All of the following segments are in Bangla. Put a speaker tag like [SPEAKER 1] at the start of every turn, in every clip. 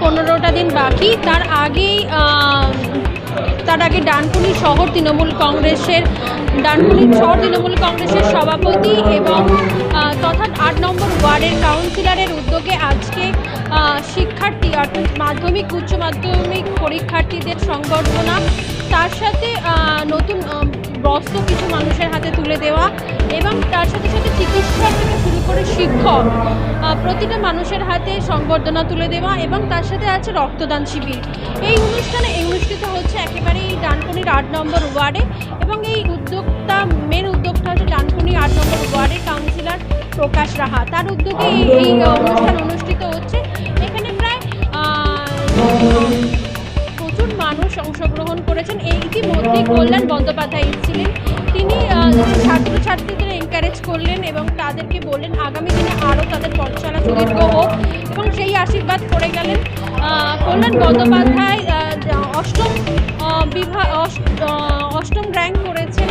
[SPEAKER 1] পনেরোটা দিন বাকি। তার আগেই তার আগে ডানকুনি শহর, তৃণমূল কংগ্রেসের ডানকুনি শহর, তৃণমূল কংগ্রেসের সভাপতি এবং তথা আট নম্বর ওয়ার্ডের কাউন্সিলরের উদ্যোগে আজকে শিক্ষার্থী অর্থাৎ মাধ্যমিক, উচ্চ মাধ্যমিক পরীক্ষার্থীদের সংবর্ধনা। তার সাথে বস্ত্র কিছু মানুষের হাতে তুলে দেওয়া এবং তার সাথে সাথে চিকিৎসক থেকে শুরু করে শিক্ষক প্রতিটা মানুষের হাতে সংবর্ধনা তুলে দেওয়া এবং তার সাথে আছে রক্তদান শিবির। এই অনুষ্ঠানে এই অনুষ্ঠিত হচ্ছে একেবারেই ডানকুনির আট নম্বর ওয়ার্ডে এবং এই উদ্যোক্তা, মেন উদ্যোক্তা হচ্ছে ডানকুনি আট নম্বর ওয়ার্ডের কাউন্সিলর প্রকাশ রাহা। তার উদ্যোগে এই অনুষ্ঠান অনুষ্ঠিত হচ্ছে। এখানে প্রায় মানুষ অংশগ্রহণ করেছেন। এই ইতিমধ্যেই কল্যাণ বন্দ্যোপাধ্যায় ছিলেন। তিনি ছাত্রছাত্রীদের এনকারেজ করলেন এবং তাদেরকে বললেন, আগামী দিনে আরও তাদের পথচলা সুদীর্ঘ হোক এবং সেই আশীর্বাদ করে গেলেন। কল্যাণ বন্দ্যোপাধ্যায় অষ্টম বিভাগ অষ্ট- অষ্টম র্যাঙ্ক করেছেন।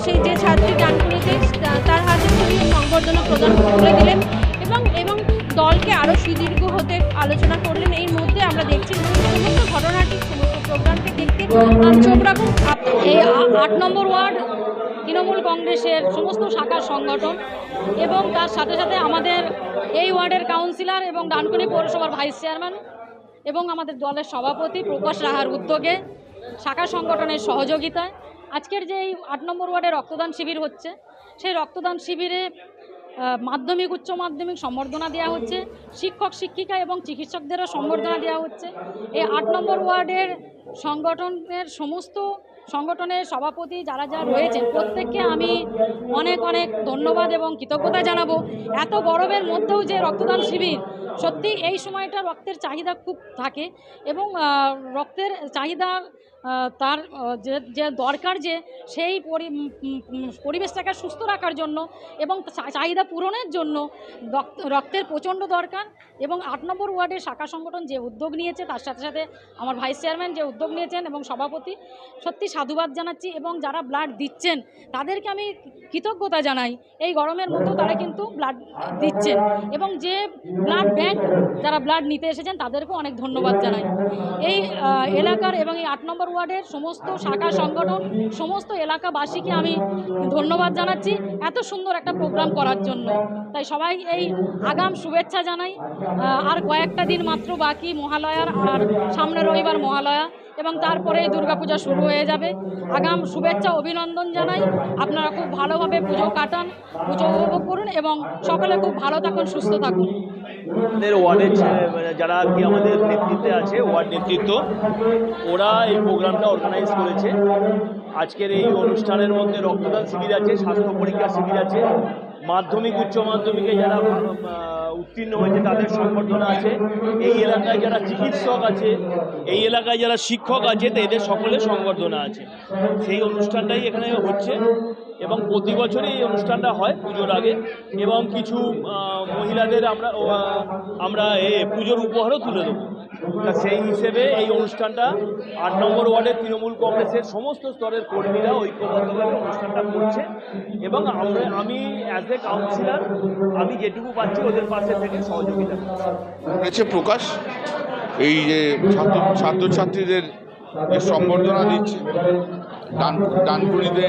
[SPEAKER 1] সেই যে ছাত্রী ডানকুনিতে তার হাতে তিনি সংবর্ধনা প্রদান করে দিলেন। এবং এবং দলকে আরও সুদীর্ঘ হতে আলোচনা করলেন। এই মধ্যে আমরা দেখছি সমস্ত ঘটনাটি, সমস্ত প্রোগ্রামকে দেখতে চোখ রাখুন,
[SPEAKER 2] এই আট নম্বর ওয়ার্ড, তৃণমূল কংগ্রেসের সমস্ত শাখার সংগঠন এবং তার সাথে সাথে আমাদের এই ওয়ার্ডের কাউন্সিলর এবং ডানকুনি পৌরসভার ভাইস চেয়ারম্যান এবং আমাদের দলের সভাপতি প্রকাশ রাহার উদ্যোগে শাখা সংগঠনের সহযোগিতায়। আজকের যে এই আট নম্বর ওয়ার্ডে রক্তদান শিবির হচ্ছে, সেই রক্তদান শিবিরে মাধ্যমিক, উচ্চ মাধ্যমিক সম্বর্ধনা দেওয়া হচ্ছে। শিক্ষক, শিক্ষিকা এবং চিকিৎসকদেরও সম্বর্ধনা দেওয়া হচ্ছে। এই আট নম্বর ওয়ার্ডের সংগঠনের সমস্ত সংগঠনের সভাপতি যারা যারা রয়েছে প্রত্যেককে আমি অনেক অনেক ধন্যবাদ এবং কৃতজ্ঞতা জানাব। এত গরমের মধ্যেও যে রক্তদান শিবির সত্যি এই সময়টা রক্তের চাহিদা খুব থাকে এবং রক্তের চাহিদা তার যে যে দরকার যে, সেই পরিবেশটাকে সুস্থ রাখার জন্য এবং চাহিদা পূরণের জন্য রক্ত- রক্তের প্রচণ্ড দরকার এবং আট নম্বর ওয়ার্ডের শাখা সংগঠন যে উদ্যোগ নিয়েছে, তার সাথে সাথে আমার ভাইস চেয়ারম্যান যে উদ্যোগ নিয়েছেন এবং সভাপতি, সত্যি সাধুবাদ জানাচ্ছি এবং যারা ব্লাড দিচ্ছেন, তাদেরকে আমি কৃতজ্ঞতা জানাই। এই গরমের মধ্যেও তারা কিন্তু ব্লাড দিচ্ছেন এবং যে ব্লাড ব্যাংক যারা ব্লাড নিতে এসেছেন, তাদেরকেও অনেক ধন্যবাদ জানাই। এই এলাকার এবং এই আট নম্বর ওয়ার্ডের সমস্ত শাখা সংগঠন, সমস্ত এলাকাবাসীকে আমি ধন্যবাদ জানাচ্ছি এত সুন্দর একটা প্রোগ্রাম করার জন্য। তাই সবাই এই আগাম শুভেচ্ছা জানাই। আর কয়েকটা দিন মাত্র বাকি মহালয়ার, আর সামনে রবিবার মহালয়া, এবং তারপরে দুর্গাপূজা শুরু হয়ে যাবে। আগাম শুভেচ্ছা, অভিনন্দন জানাই। আপনারা খুব ভালোভাবে পুজো কাটান, পুজো উপভোগ করুন, এবং সকলে খুব ভালো থাকুন, সুস্থ থাকুন।
[SPEAKER 3] আমাদের ওয়ার্ডের মানে যারা আর কি আমাদের নেতৃত্বে আছে, ওয়ার্ড নেতৃত্ব, ওরা এই প্রোগ্রামটা অর্গানাইজ করেছে। আজকের এই অনুষ্ঠানের মধ্যে রক্তদান শিবির আছে, স্বাস্থ্য পরীক্ষা শিবির আছে, মাধ্যমিক, উচ্চ মাধ্যমিকে যারা উত্তীর্ণ হয়েছে তাদের সংবর্ধনা আছে। এই এলাকায় যারা চিকিৎসক আছে, এই এলাকায় যারা শিক্ষক আছে, তো এদের সকলের সংবর্ধনা আছে। সেই অনুষ্ঠানটাই এখানে হচ্ছে। এবং প্রতি বছরই এই অনুষ্ঠানটা হয় পুজোর আগে এবং কিছু মহিলাদের আমরা আমরা এ পুজোর উপহারও তুলে দেবো। তা সেই হিসেবে এই অনুষ্ঠানটা আট নম্বর ওয়ার্ডের তৃণমূল কংগ্রেসের সমস্ত স্তরের কর্মীরা ঐক্যবদ্ধভাবে অনুষ্ঠানটা করছে এবং আমরা, আমি অ্যাজ এ কাউন্সিলর আমি যেটুকু পাচ্ছি ওদের পাশে থেকে সহযোগিতা
[SPEAKER 4] হয়েছে প্রকাশ? এই যে ছাত্র, ছাত্রছাত্রীদের যে সম্বর্ধনা দিচ্ছে, ডান, ডানকুনিতে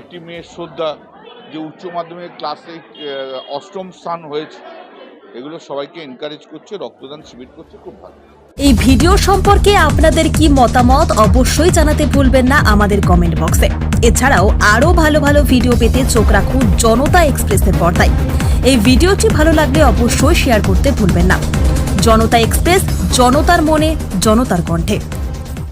[SPEAKER 4] একটি মেয়ের শ্রদ্ধা যে উচ্চ মাধ্যমিক ক্লাসে অষ্টম স্থান হয়েছে। এগুলো সবাইকে এনকারেজ করছে, রক্তদান শিবির করছে, খুব ভালো।
[SPEAKER 5] এই ভিডিও সম্পর্কে আপনাদের কি মতামত অবশ্যই জানাতে ভুলবেন না আমাদের কমেন্ট বক্সে এছাড়াও আরও ভালো ভালো ভিডিও পেতে চোখ রাখুন জনতা এক্সপ্রেসের পর্দায়। এই ভিডিওটি ভালো লাগলে অবশ্যই শেয়ার করতে ভুলবেন না। জনতা এক্সপ্রেস, জনতার মনে, জনতার কণ্ঠে।